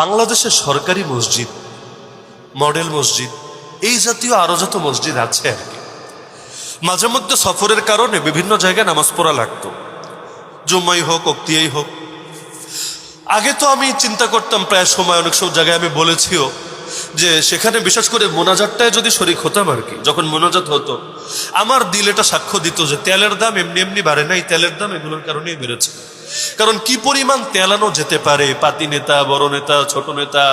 বাংলাদেশের সরকারি মসজিদ, মডেল মসজিদ, এই জাতীয় আরও যত মসজিদ আছে আর কি। মাঝে মধ্যে সফরের কারণে বিভিন্ন জায়গায় নামাজ পড়া লাগতো। জুম্মাই হোক অক্তিয়াই হোক। আগে তো আমি চিন্তা করতাম, প্রায় সময় অনেক সব জায়গায় আমি বলেছিও যে সেখানে বিশেষ করে মোনাজাতটায় যদি শরিক হতাম আর কি, যখন মোনাজাত হতো, আমার দিল এটা সাক্ষ্য দিত যে তেলের দাম এমনি এমনি বাড়ে নাই, তেলের দাম এগুলোর কারণেই বেড়েছে। কারণ কি পরিমাণ তেলানো যেতে পারে? পাতি নেতা, বড় নেতা, ছোট নেতা,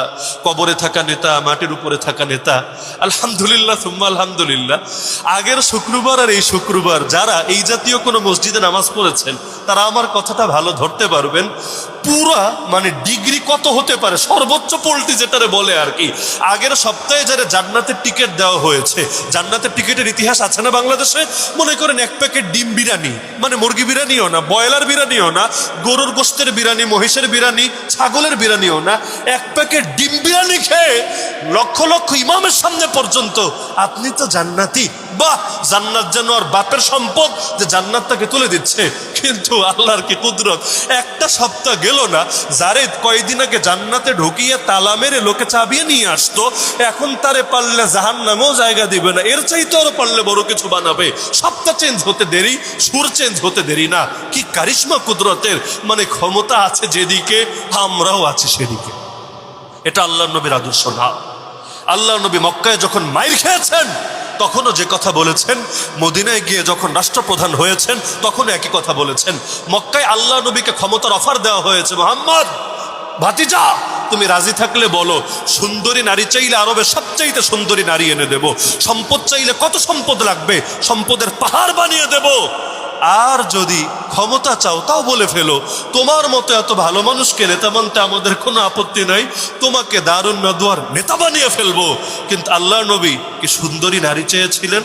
কবরে থাকা নেতা, মাটির উপরে থাকা নেতা। আলহামদুলিল্লাহ, সুম্মা আলহামদুলিল্লাহ। আগের শুক্রবার আর এই শুক্রবার যারা এই জাতীয় কোনো মসজিদে নামাজ পড়েছেন, তারা আমার কথাটা ভালো ধরতে পারবেন। পুরা মানে ডিগ্রি কত হতে পারে? সর্বোচ্চ পোল্টি যেটারে বলে আর কি। আগের সপ্তাহে যারা জান্নাতের টিকিট দেওয়া হয়েছে, জান্নাতের টিকিটের ইতিহাস আছে না বাংলাদেশে? মনে করেন এক প্যাকেট ডিম বিরিয়ানি। মানে মুরগি বিরিয়ানিও না, ব্রয়লার বিরিয়ানিও না, গরুর গোস্তের বিরিয়ানি, মহিষের বিরিয়ানি, ছাগলের বিরিয়ানিও না, এক প্যাকেট ডিম বিরিয়ানি খেয়ে লক্ষ লক্ষ ইমামের সামনে পর্যন্ত আপনি তো জান্নাতি। বাহ, জান্নাত যেন আর বাপের সম্পদ যে জান্নাত তাকে তুলে দিচ্ছে, কিন্তু আল্লাহর কি কুদরত? একটা সপ্তাহ গেল না। যারে কয়দিন আগে জান্নাতে ঢুকিয়ে তালা মেরে লোকে চাবিয়ে নিয়ে আসতো। এখন তারে পারলে জাহান নামেও জায়গা দিবে না। এর চাইতে আরও পারলে বড় কিছু বানাবে। সপ্তাহ চেঞ্জ হতে দেরি, সুর চেঞ্জ হতে দেরি না। কি কারিশমা কুদরতের? মানে ক্ষমতা আছে যেদিকে, আমরাও আছি সেদিকে। এটা আল্লাহ নবীর আদর্শ না। আল্লাহ নবী মক্কায় যখন মাইর খেয়েছেন তখনও যে কথা বলেছেন, মদিনায় গিয়ে যখন রাষ্ট্রপ্রধান হয়েছেন তখন একই কথা বলেছেন। মক্কায় আল্লাহ নবীকে ক্ষমতার অফার দেওয়া হয়েছে। মোহাম্মদ, ভাতিজা, তুমি রাজি থাকলে বলো, সুন্দরী নারী চাইলে আরবে সবচাইতে সুন্দরী নারী এনে দেব। সম্পদ চাইলে কত সম্পদ লাগবে, সম্পদের পাহাড় বানিয়ে দেব। আর যদি ক্ষমতা চাও, তাও বলে ফেলো। তোমার মতো এত ভালো মানুষকে নেতা মানতে আমাদের কোনো আপত্তি নাই। তোমাকে দারুণ নদুয়ার নেতা বানিয়ে ফেলব। কিন্তু আল্লাহ নবী কি সুন্দরী নারী চেয়েছিলেন?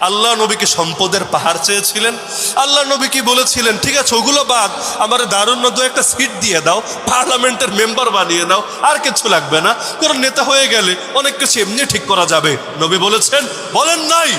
আল্লাহ নবীকে সম্পদের পাহাড় চেয়েছিলেন? আল্লাহ নবী কি বলেছিলেন, ঠিক আছে, ওগুলো বাদ, আমার দারুণ নদু একটা সিট দিয়ে দাও পার্লামেন্টের মেম্বার বানিয়ে নাও, আর কিছু লাগবে না। কারণ নেতা হয়ে গেলে অনেক কিছু এমনি ঠিক করা যাবে। নবী বলেছেন, বলেন নাই।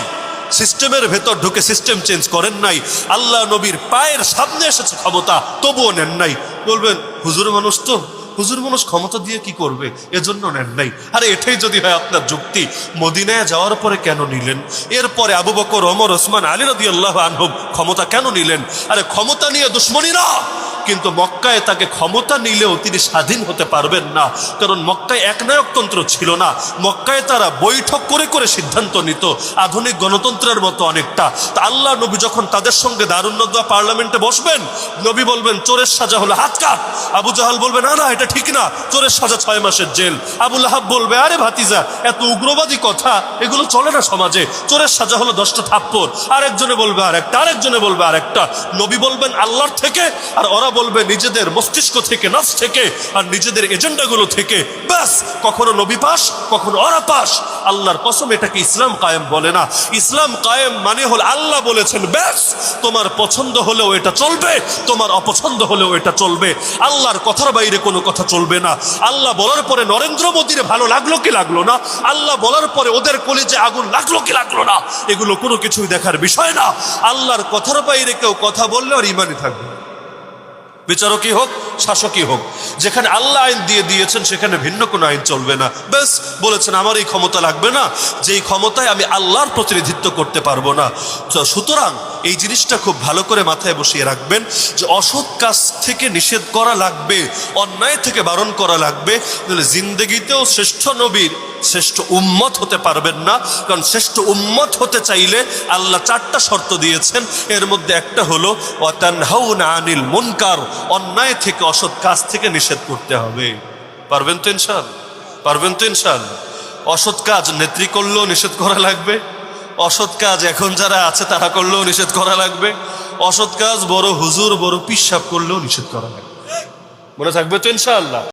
সিস্টেমের ভেতর ঢুকে সিস্টেম চেঞ্জ করেন নাই। আল্লাহ নবীর পায়ের সামনে এসেছে ক্ষমতা, তবুও নেন নাই। বলবেন, হুজুর মানুষ তো, হুজুর মানুষ ক্ষমতা দিয়ে কি করবে? এজন্য নেন নাই। আরে, এটাই যদি হয় আপনার যুক্তি। মদিনায় যাওয়ার পরে কেন নিলেন? এরপরে আবু বকর, ওমর, ওসমান, আলী রদি আল্লাহ আনহুম ক্ষমতা কেন নিলেন? আরে, ক্ষমতা নিয়ে দুশ্মনী না কিন্তু মক্কায় তাকে ক্ষমতা নিলেও তিনি স্বাধীন হতে পারবেন না। কারণ মক্কায় একনায়কতন্ত্র ছিল না। মক্কায় তারা বৈঠক করে করে সিদ্ধান্ত নিত। আধুনিক গণতন্ত্রের মতো অনেকটা। তা আল্লাহ নবী যখন তাদের সঙ্গে দারুণ্যদা পার্লামেন্টে বসবেন, নবী বলবেন, চোরের সাজা হলো হাত কাট। আবু জাহাল বলবে, না না, এটা ঠিক না। চোরের সাজা ছয় মাসের জেল। আবুল আহাব বলবে, আরে ভাতিজা, এত উগ্রবাদী কথা। এগুলো চলে না সমাজে। চোরের সাজা হলো দশটা থাপ্পর আরেকজনে বলবে, আরেকটা। আরেকজনে বলবে, আরেকটা। নবী বলবেন, আল্লাহর থেকে। আর ওরা বলবে নিজেদের মস্তিষ্ক থেকে নাচ থেকে আর নিজেদের এজেন্ডাগুলো থেকে। ব্যাস, কখনো নবী পাস, কখনো ওরা পাস। আল্লাহর কসম, এটাকে ইসলাম কায়েম বলে না। ইসলাম কায়েম মানে হল আল্লাহ বলেছেন, ব্যাস, তোমার পছন্দ হলেও এটা চলবে, তোমার অপছন্দ হলেও এটা চলবে। আল্লাহর কথার বাইরে কোনো কথা চলবে না। আল্লাহ বলার পরে নরেন্দ্র মোদীর ভালো লাগল কি লাগল না? আল্লাহ বলার পরে ওদের কলেজে আগুন লাগল কি লাগল না? এগুলো কোনো কিছুই দেখার বিষয় না। আল্লাহর কথার বাইরে কেউ কথা বললে আর ইমানই থাকবে বিচারকই হোক শাসকই হোক, যেখানে আল্লাহ আইন দিয়ে দিয়েছেন, সেখানে ভিন্ন কোনো আইন চলবে না। বেশ বলেছেন, আমার এই ক্ষমতা লাগবে না, যেই ক্ষমতায় আমি আল্লাহর প্রতিনিধিত্ব করতে পারব না। সুতরাং এই জিনিসটা খুব ভালো করে মাথায় বসিয়ে রাখবেন, যে অসৎ কাজ থেকে নিষেধ করা লাগবে, অন্যায় থেকে বারণ করা লাগবে জিন্দগিতেও শ্রেষ্ঠ নবীর শ্রেষ্ঠ উম্মত হতে পারবেন না। কারণ শ্রেষ্ঠ উম্মত হতে চাইলে আল্লাহ চারটা শর্ত দিয়েছেন। এর মধ্যে একটা হলো অতানহাউন আনিল মুনকার অন্যায় থেকে অসৎ কাজ থেকে নিষেধ করতে হবে। পারবেন তো ইনশাল? পারবেন তো ইনশাল? অসৎ কাজ নেত্রী করলেও নিষেধ করা লাগবে। অসৎ কাজ এখন যারা আছে তারা করলেও নিষেধ করা লাগবে। অসৎ কাজ বড় হুজুর, বড় পিসাব করলেও নিষেধ করা লাগবে। মনে থাকবে তো ইনশাআল্লাহ